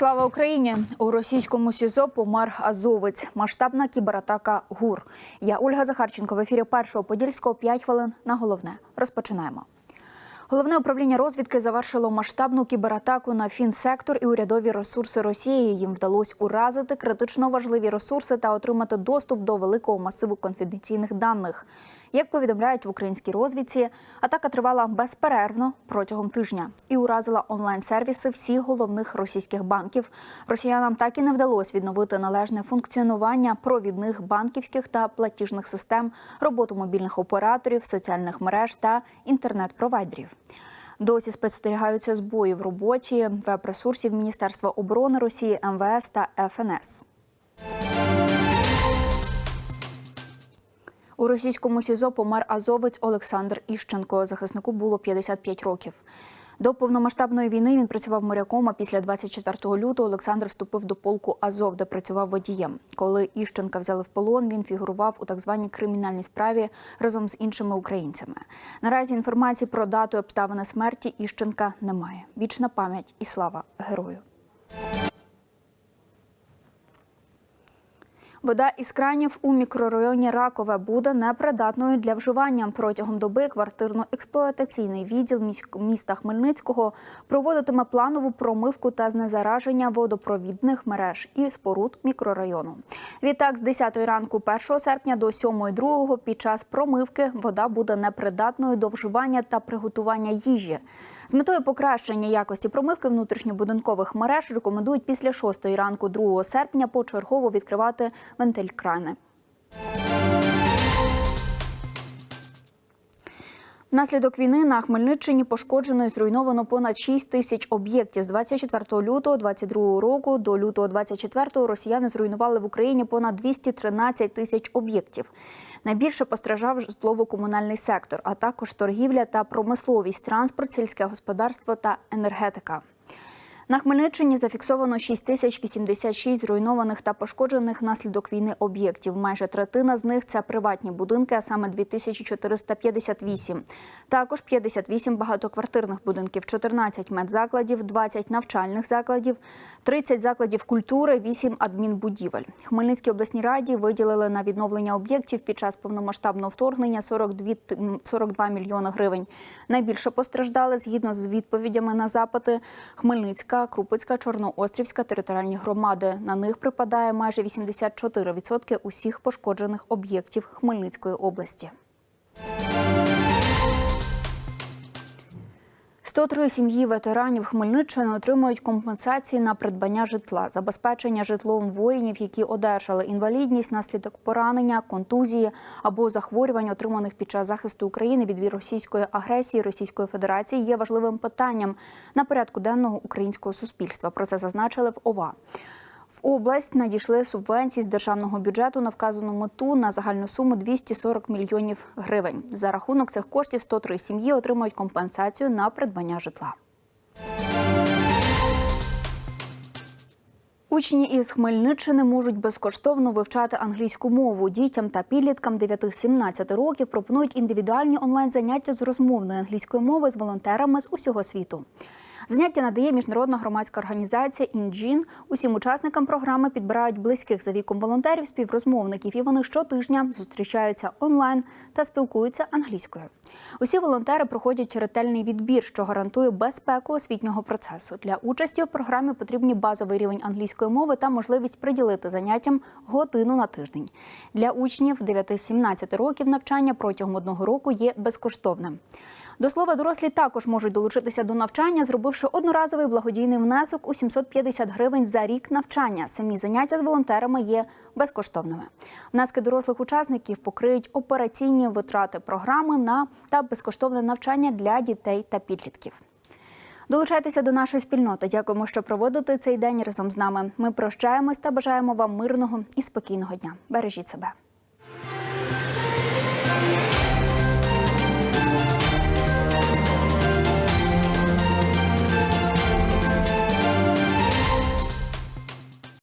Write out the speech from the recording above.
Слава Україні! У російському СІЗО помер азовець. Масштабна кібератака ГУР. Я Ольга Захарченко в ефірі першого подільського 5 хвилин на головне. Розпочинаємо. Головне управління розвідки завершило масштабну кібератаку на фінсектор і урядові ресурси Росії. Їм вдалося уразити критично важливі ресурси та отримати доступ до великого масиву конфіденційних даних. Як повідомляють в українській розвідці, атака тривала безперервно протягом тижня і уразила онлайн-сервіси всіх головних російських банків. Росіянам так і не вдалося відновити належне функціонування провідних банківських та платіжних систем, роботу мобільних операторів, соціальних мереж та інтернет-провайдерів. Досі спостерігаються збої в роботі веб-ресурсів Міністерства оборони Росії, МВС та ФНС. У російському СІЗО помер азовець Олександр Іщенко. Захиснику було 55 років. До повномасштабної війни він працював моряком. А після 24 лютого Олександр вступив до полку Азов, де працював водієм. Коли Іщенка взяли в полон, він фігурував у так званій кримінальній справі разом з іншими українцями. Наразі інформації про дату і обставини смерті Іщенка немає. Вічна пам'ять і слава герою. Вода із кранів у мікрорайоні Ракове буде непридатною для вживання. Протягом доби квартирно-експлуатаційний відділ міста Хмельницького проводитиме планову промивку та знезараження водопровідних мереж і споруд мікрорайону. Відтак, з 10 ранку 1 серпня до 7.2 під час промивки вода буде непридатною до вживання та приготування їжі. З метою покращення якості промивки внутрішньобудинкових мереж рекомендують після 6 ранку 2 серпня почергово відкривати вентиль крани. Внаслідок війни на Хмельниччині пошкоджено і зруйновано понад 6 тисяч об'єктів. З 24 лютого 2022 року до лютого 2024 росіяни зруйнували в Україні понад 213 тисяч об'єктів. Найбільше постраждав житлово-комунальний сектор, а також торгівля та промисловість, транспорт, сільське господарство та енергетика. На Хмельниччині зафіксовано 6086 зруйнованих та пошкоджених внаслідок війни об'єктів. Майже третина з них це приватні будинки, а саме 2458. Також 58 багатоквартирних будинків, 14 медзакладів, 20 навчальних закладів, 30 закладів культури, 8 адмінбудівель. Хмельницькій обласній раді виділили на відновлення об'єктів під час повномасштабного вторгнення 42, 42 мільйони гривень. Найбільше постраждали згідно з відповідями на запити Хмельницька, Крупицька, Чорноострівська територіальні громади. На них припадає майже 84% усіх пошкоджених об'єктів Хмельницької області. 103 сім'ї ветеранів Хмельниччини отримують компенсації на придбання житла, забезпечення житлом воїнів, які одержали інвалідність наслідок поранення, контузії або захворювань, отриманих під час захисту України від російської агресії Російської Федерації, є важливим питанням на порядку денного українського суспільства. Про це зазначили в ОВА. Область надійшли субвенції з державного бюджету на вказану мету на загальну суму 240 мільйонів гривень. За рахунок цих коштів 103 сім'ї отримують компенсацію на придбання житла. Учні із Хмельниччини можуть безкоштовно вивчати англійську мову. Дітям та підліткам 9-17 років пропонують індивідуальні онлайн-заняття з розмовної англійської мови з волонтерами з усього світу. Заняття надає міжнародна громадська організація «Інджін». Усім учасникам програми підбирають близьких за віком волонтерів, співрозмовників, і вони щотижня зустрічаються онлайн та спілкуються англійською. Усі волонтери проходять ретельний відбір, що гарантує безпеку освітнього процесу. Для участі в програмі потрібні базовий рівень англійської мови та можливість приділити заняттям годину на тиждень. Для учнів 9-17 років навчання протягом одного року є безкоштовним. До слова, дорослі також можуть долучитися до навчання, зробивши одноразовий благодійний внесок у 750 гривень за рік навчання. Самі заняття з волонтерами є безкоштовними. Внески дорослих учасників покриють операційні витрати програми на та безкоштовне навчання для дітей та підлітків. Долучайтеся до нашої спільноти. Дякуємо, що проводите цей день разом з нами. Ми прощаємось та бажаємо вам мирного і спокійного дня. Бережіть себе.